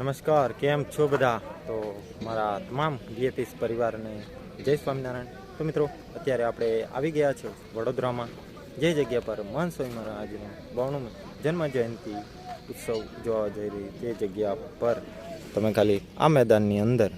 નમસ્કાર, કેમ છો બધા? તો મારા તમામ વીએપીસ પરિવારને જય સ્વામિનારાયણ. તો મિત્રો, અત્યારે આપણે આવી ગયા છે વડોદરામાં. જે જગ્યા પર મહાન સ્વામી મહારાજનો બાણું જન્મ જયંતિ ઉત્સવ જોવા જઈ રહી, તે જગ્યા પર તમે ખાલી આ મેદાનની અંદર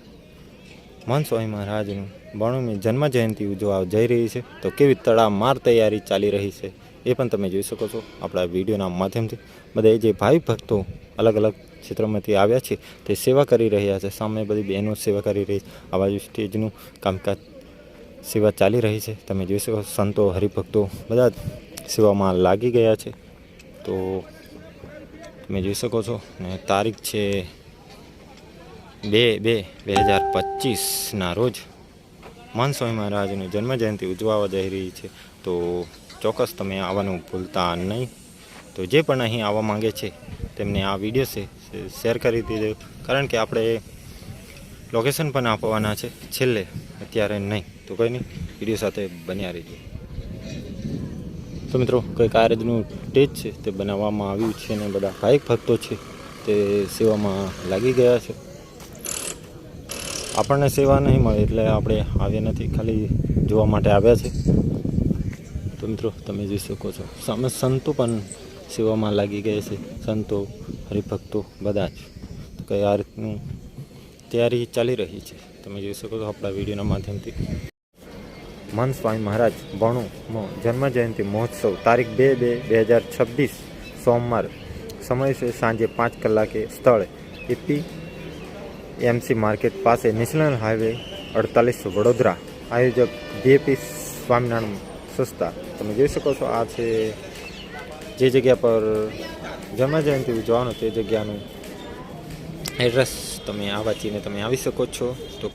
મહાન સ્વામી મહારાજનું બાણુમી જન્મ જયંતિ ઉજવવા જઈ રહી છે. તો કેવી તડામાર તૈયારી ચાલી રહી છે. એ પણ તમે જોઈ શકો છો આપણા વિડીયોના માધ્યમથી. બધા જે ભાઈ ભક્તો અલગ અલગ ક્ષેત્રમાંથી આવ્યા છે, તે સેવા કરી રહ્યા છે. સામે બધી બહેનો સેવા કરી રહી છે. આ બાજુ સ્ટેજનું કામકાજ સેવા ચાલી રહી છે. તમે જોઈ શકો સંતો, હરિભક્તો બધા સેવામાં લાગી ગયા છે. તો તમે જોઈ શકો છો ને તારીખ છે બે બે બે હજાર પચીસના રોજ. મહંત સ્વામી મહારાજની જન્મજયંતિ ઉજવવા જઈ રહી છે. તો ચોક્કસ તમે આવવાનું ભૂલતા નહીં. તો જે પણ અહીં આવવા માંગે છે, તેમને આ વીડિયો છે, શેર કરી દીધો. કારણ કે આપણે લોકેશન પણ આપવાના છે, છેલ્લે અત્યારે નહીં. તો કંઈ નહીં, વીડિયો સાથે બન્યા રહીએ. તો મિત્રો, કંઈક આ રીતનું છે, તે બનાવવામાં આવ્યું છે અને બધા ભાઈક ભક્તો છે, તે સેવામાં લાગી ગયા છે. આપણને સેવા નહીં મળે એટલે આપણે આવ્યા નથી, ખાલી જોવા માટે આવ્યા છે. તો મિત્રો, તમે જોઈ શકો છો. સામે સંતો પણ સેવામાં લાગી ગયા છે. સંતો, હરિભક્તો બધા જ. તો કંઈ આ રીતનું તૈયારી ચાલી રહી છે. તમે જોઈ શકો છો આપણા વિડીયોના માધ્યમથી. મન સ્વામી મહારાજ, ભણું જન્મ જયંતિ મહોત્સવ, તારીખ બે બે બે હજાર છવ્વીસ, સોમવાર. સમય છે સાંજે પાંચ કલાકે સ્થળ. એપી એમસી માર્કેટ પાસે નેશનલ હાઈવે અડતાલીસ વડોદરા. આયોજક જેપી સ્વામિનારાયણ સંસ્થા તમે જોઈ શકો છો, આ છે જે જગ્યા પર જન્મ જયંતિ ઉજવવાનું, તે જગ્યાનું એડ્રેસ તમે આ વાંચીને તમે આવી શકો છો. તો